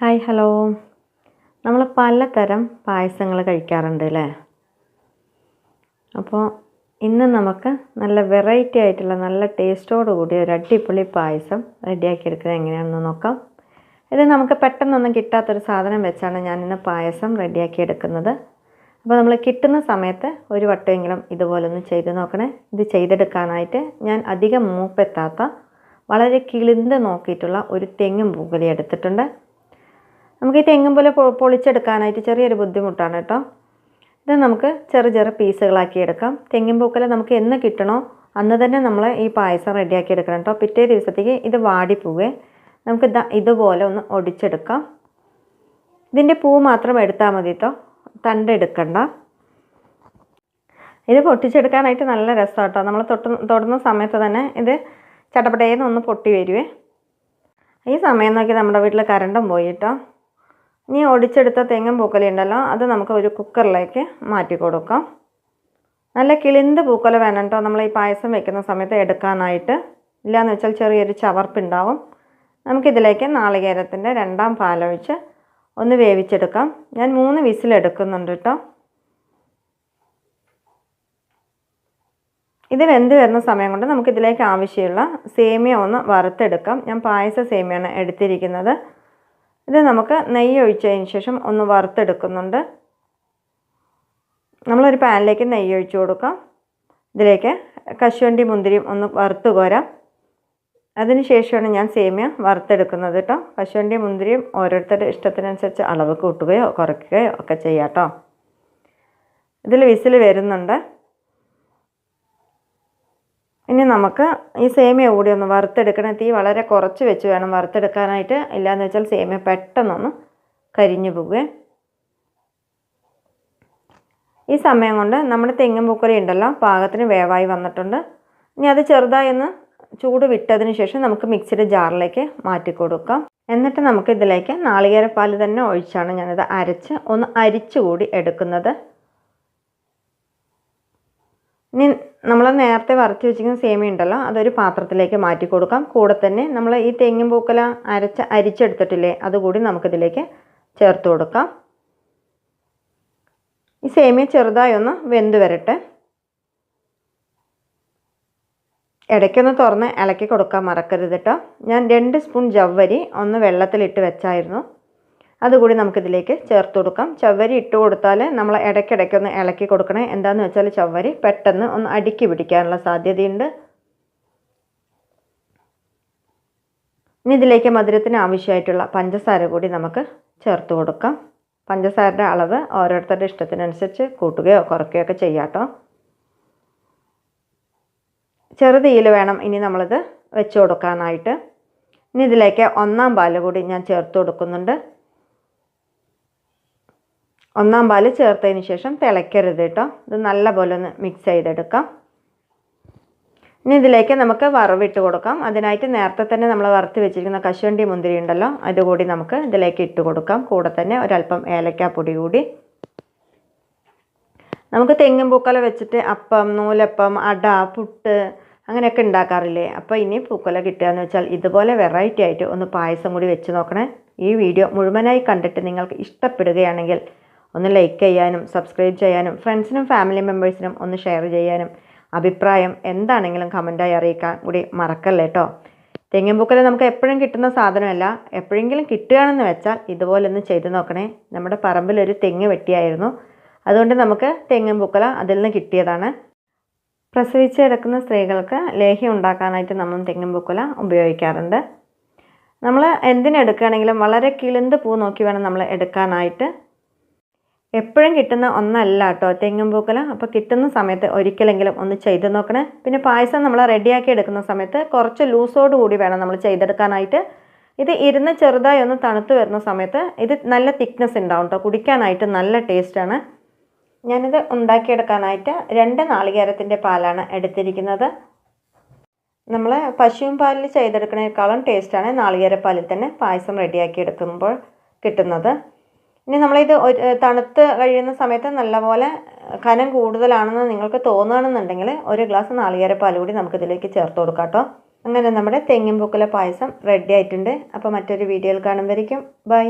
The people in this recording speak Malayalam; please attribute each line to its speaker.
Speaker 1: Hi hello. നമ്മൾ പലതരം പായസങ്ങൾ കഴിക്കാറുണ്ട് അല്ലേ? അപ്പോൾ ഇന്ന് നമുക്ക് നല്ല വെറൈറ്റി ആയിട്ടുള്ള നല്ല ടേസ്റ്റോട് കൂടിയ ഒരു അടിപൊളി പായസം റെഡിയാക്കി എടുക്കുന്നത് എങ്ങനെയാണെന്ന് നോക്കാം. ഇത് നമുക്ക് പെട്ടെന്നൊന്നും കിട്ടാത്തൊരു സാധനം വെച്ചാണ് ഞാൻ ഇന്ന് പായസം റെഡിയാക്കി എടുക്കുന്നത് അപ്പോൾ നമ്മൾ കിട്ടുന്ന സമയത്ത് ഒരു വട്ടമെങ്കിലും ഇതുപോലൊന്ന് ചെയ്ത് നോക്കണേ. ഇത് ചെയ്തെടുക്കാനായിട്ട് ഞാൻ അധികം മൂപ്പെത്താത്ത വളരെ കിളിന്ത് നോക്കിയിട്ടുള്ള ഒരു തെങ്ങും പൂകലി എടുത്തിട്ടുണ്ട്. നമുക്ക് ഈ തെങ്ങും പോലെ പൊളിച്ചെടുക്കാനായിട്ട് ചെറിയൊരു ബുദ്ധിമുട്ടാണ് കേട്ടോ. ഇത് നമുക്ക് ചെറു ചെറു പീസുകളാക്കി എടുക്കാം. തെങ്ങിൻ പൂക്കല നമുക്ക് എന്ന് കിട്ടണോ അന്ന് തന്നെ നമ്മൾ ഈ പായസം റെഡിയാക്കി എടുക്കണം കേട്ടോ. പിറ്റേ ദിവസത്തേക്ക് ഇത് വാടിപ്പോവേ നമുക്ക് ഇതാ ഇതുപോലെ ഒന്ന് ഒടിച്ചെടുക്കാം. ഇതിന്റെ പൂ മാത്രം എടുത്താൽ മതി കേട്ടോ. തണ്ട് എടുക്കണ്ട. ഇത് പൊട്ടിച്ചെടുക്കാനായിട്ട് നല്ല രസമാണ് കേട്ടോ. നമ്മൾ തൊട്ട് തൊടുന്ന സമയത്ത് തന്നെ ഇത് ചട്ടപ്പടേന്ന് ഒന്ന് പൊട്ടി വരുവേ. ഈ സമയം നോക്കി നമ്മുടെ വീട്ടിൽ കരണ്ടും പോയി കേട്ടോ. ഇനി ഒടിച്ചെടുത്ത തെങ്ങും പൂക്കല ഉണ്ടല്ലോ അത് നമുക്ക് ഒരു കുക്കറിലേക്ക് മാറ്റി കൊടുക്കാം. നല്ല കിളിന്ത് പൂക്കല വേണം കേട്ടോ നമ്മൾ ഈ പായസം വെക്കുന്ന സമയത്ത് എടുക്കാനായിട്ട്. ഇല്ലയെന്ന് വെച്ചാൽ ചെറിയൊരു ചവർപ്പുണ്ടാവും. നമുക്കിതിലേക്ക് നാളികേരത്തിന്റെ രണ്ടാം പാലൊഴിച്ച് ഒന്ന് വേവിച്ചെടുക്കാം. ഞാൻ മൂന്ന് വിസിലെടുക്കുന്നുണ്ട് കേട്ടോ ഇത് വെന്ത് വരുന്ന സമയം കൊണ്ട് നമുക്കിതിലേക്ക് ആവശ്യമുള്ള സേമിയ ഒന്ന് വറുത്തെടുക്കാം. ഞാൻ പായസ സേമിയാണ് എടുത്തിരിക്കുന്നത്. ഇത് നമുക്ക് നെയ്യ് ഒഴിച്ചതിന് ശേഷം ഒന്ന് വറുത്തെടുക്കുന്നുണ്ട്. നമ്മളൊരു പാനിലേക്ക് നെയ്യ് ഒഴിച്ചു കൊടുക്കാം. ഇതിലേക്ക് കശുവണ്ടി മുന്തിരിയും ഒന്ന് വറുത്ത് കോരാം. അതിന് ശേഷമാണ് ഞാൻ സേമിയ വറുത്തെടുക്കുന്നത് കേട്ടോ. കശുവണ്ടി മുന്തിരിയും ഓരോരുത്തരുടെ ഇഷ്ടത്തിനനുസരിച്ച് അളവ് കൂട്ടുകയോ കുറയ്ക്കുകയോ ഒക്കെ ചെയ്യാം കേട്ടോ. ഇതിൽ വിസിൽ വരുന്നുണ്ട്. ഇനി നമുക്ക് ഈ സേമിയ കൂടി ഒന്ന് വറുത്തെടുക്കണം. തീ വളരെ കുറച്ച് വെച്ച് വേണം വറുത്തെടുക്കാനായിട്ട്. ഇല്ലയെന്ന് വെച്ചാൽ സേമിയ പെട്ടെന്നൊന്ന് കരിഞ്ഞു പോകുക ഈ സമയം കൊണ്ട് നമ്മുടെ തെങ്ങും പൂക്കറി ഉണ്ടല്ലോ പാകത്തിന് വേവായി വന്നിട്ടുണ്ട്. ഇനി അത് ചെറുതായി ഒന്ന് ചൂട് വിട്ടതിന് ശേഷം നമുക്ക് മിക്സിയുടെ ജാറിലേക്ക് മാറ്റി കൊടുക്കാം. എന്നിട്ട് നമുക്ക് ഇതിലേക്ക് നാളികേരപ്പാൽ തന്നെ ഒഴിച്ചാണ് ഞാനിത് അരച്ച് ഒന്ന് അരിച്ചുകൂടി എടുക്കുന്നത്. ഇനി നമ്മൾ നേരത്തെ വറുത്ത് വെച്ചിരിക്കുന്ന സേമിയ ഉണ്ടല്ലോ അതൊരു പാത്രത്തിലേക്ക് മാറ്റി കൊടുക്കാം. കൂടെ തന്നെ നമ്മൾ ഈ തെങ്ങിൻ പൂക്കല അരച്ച അരിച്ചെടുത്തിട്ടില്ലേ അതുകൂടി നമുക്കിതിലേക്ക് ചേർത്ത് കൊടുക്കാം. ഈ സേമിയ ചെറുതായി ഒന്ന് വെന്ത് വരട്ടെ. ഇടയ്ക്കൊന്ന് തുറന്ന് ഇളക്കി കൊടുക്കാൻ മറക്കരുത് കേട്ടോ. ഞാൻ രണ്ട് സ്പൂൺ ജവ്വരി ഒന്ന് വെള്ളത്തിലിട്ട് വെച്ചായിരുന്നു. അതുകൂടി നമുക്കിതിലേക്ക് ചേർത്ത് കൊടുക്കാം. ചവ്വരി ഇട്ട് കൊടുത്താൽ നമ്മൾ ഇടയ്ക്കിടയ്ക്ക് ഒന്ന് ഇളക്കി കൊടുക്കണേ. എന്താണെന്ന് വെച്ചാൽ ചവ്വരി പെട്ടെന്ന് ഒന്ന് അടുക്കി പിടിക്കാനുള്ള സാധ്യതയുണ്ട്. ഇനി ഇതിലേക്ക് മധുരത്തിന് ആവശ്യമായിട്ടുള്ള പഞ്ചസാര കൂടി നമുക്ക് ചേർത്ത് കൊടുക്കാം. പഞ്ചസാരയുടെ അളവ് ഓരോരുത്തരുടെ ഇഷ്ടത്തിനനുസരിച്ച് കൂട്ടുകയോ കുറയ്ക്കുകയോ ഒക്കെ ചെയ്യാം കേട്ടോ. ചെറുതീയിൽ വേണം ഇനി നമ്മളിത് വെച്ച് കൊടുക്കാനായിട്ട്. ഇനി ഇതിലേക്ക് ഒന്നാം പാൽ കൂടി ഞാൻ ചേർത്ത് കൊടുക്കുന്നുണ്ട്. ഒന്നാം പാൽ ചേർത്തതിന് ശേഷം തിളയ്ക്കരുത് കേട്ടോ. ഇത് നല്ലപോലെ ഒന്ന് മിക്സ് ചെയ്തെടുക്കാം. ഇനി ഇതിലേക്ക് നമുക്ക് വറവിട്ട് കൊടുക്കാം. അതിനായിട്ട് നേരത്തെ തന്നെ നമ്മൾ വറുത്ത് വെച്ചിരിക്കുന്ന കശുവണ്ടി മുന്തിരി ഉണ്ടല്ലോ അതുകൂടി നമുക്ക് ഇതിലേക്ക് ഇട്ട് കൊടുക്കാം. കൂടെ തന്നെ ഒരല്പം ഏലക്കാപ്പൊടി കൂടി. നമുക്ക് തെങ്ങും പൂക്കല വെച്ചിട്ട് അപ്പം നൂലപ്പം അട പുട്ട് അങ്ങനെയൊക്കെ ഉണ്ടാക്കാറില്ലേ? അപ്പോൾ ഇനി പൂക്കല കിട്ടുകയെന്ന് വെച്ചാൽ ഇതുപോലെ വെറൈറ്റി ആയിട്ട് ഒന്ന് പായസം കൂടി വെച്ച് നോക്കണേ. ഈ വീഡിയോ മുഴുവനായി കണ്ടിട്ട് നിങ്ങൾക്ക് ഇഷ്ടപ്പെടുകയാണെങ്കിൽ ഒന്ന് ലൈക്ക് ചെയ്യാനും സബ്സ്ക്രൈബ് ചെയ്യാനും ഫ്രണ്ട്സിനും ഫാമിലി മെമ്പേഴ്സിനും ഒന്ന് ഷെയർ ചെയ്യാനും അഭിപ്രായം എന്താണെങ്കിലും കമന്റായി അറിയിക്കാൻ കൂടി മറക്കല്ലേ കേട്ടോ തെങ്ങിൻ പൂക്കല നമുക്ക് എപ്പോഴും കിട്ടുന്ന സാധനമല്ല. എപ്പോഴെങ്കിലും കിട്ടുകയാണെന്ന് വെച്ചാൽ ഇതുപോലെ ഒന്ന് ചെയ്ത് നോക്കണേ. നമ്മുടെ പറമ്പിലൊരു തെങ്ങ് വെട്ടിയായിരുന്നു. അതുകൊണ്ട് നമുക്ക് തെങ്ങിൻ പൂക്കല അതിൽ നിന്ന് കിട്ടിയതാണ്. പ്രസവിച്ച് കിടക്കുന്ന സ്ത്രീകൾക്ക് ലേഹ്യം ഉണ്ടാക്കാനായിട്ട് നമ്മൾ തെങ്ങിൻ പൂക്കുല ഉപയോഗിക്കാറുണ്ട്. നമ്മൾ എന്തിനെടുക്കുകയാണെങ്കിലും വളരെ കിളിന്ത് പൂ നോക്കി വേണം നമ്മൾ എടുക്കാനായിട്ട്. എപ്പോഴും കിട്ടുന്ന ഒന്നല്ല കേട്ടോ തെങ്ങും പൂക്കല അപ്പോൾ കിട്ടുന്ന സമയത്ത് ഒരിക്കലെങ്കിലും ഒന്ന് ചെയ്ത് നോക്കണേ. പിന്നെ പായസം നമ്മൾ റെഡിയാക്കി എടുക്കുന്ന സമയത്ത് കുറച്ച് ലൂസോട് കൂടി വേണം നമ്മൾ ചെയ്തെടുക്കാനായിട്ട്. ഇത് ഇരുന്ന് ചെറുതായി ഒന്ന് തണുത്ത് വരുന്ന സമയത്ത് ഇത് നല്ല തിക്നെസ് ഉണ്ടാവും കേട്ടോ കുടിക്കാനായിട്ട് നല്ല ടേസ്റ്റാണ് ഞാനിത് ഉണ്ടാക്കിയെടുക്കാനായിട്ട് രണ്ട് നാളികേരത്തിന്റെ പാലാണ് എടുത്തിരിക്കുന്നത്. നമ്മൾ പശുവും പാലിൽ ചെയ്തെടുക്കുന്നതിനേക്കാളും ടേസ്റ്റാണ് നാളികേരപ്പാലിൽ തന്നെ പായസം റെഡിയാക്കി എടുക്കുമ്പോൾ കിട്ടുന്നത്. ഇനി നമ്മളിത് തണുത്ത് കഴിയുന്ന സമയത്ത് നല്ലപോലെ കനം കൂടുതലാണെന്ന് നിങ്ങൾക്ക് തോന്നുകയാണെന്നുണ്ടെങ്കിൽ ഒരു ഗ്ലാസ് നാളികേരപ്പാൽ കൂടി നമുക്കിതിലേക്ക് ചേർത്ത് കൊടുക്കാം കേട്ടോ. അങ്ങനെ നമ്മുടെ തെങ്ങിൻ പൂക്കുല പായസം റെഡി ആയിട്ടുണ്ട്. അപ്പോൾ മറ്റൊരു വീഡിയോയിൽ കാണുമ്പോഴേക്കും ബൈ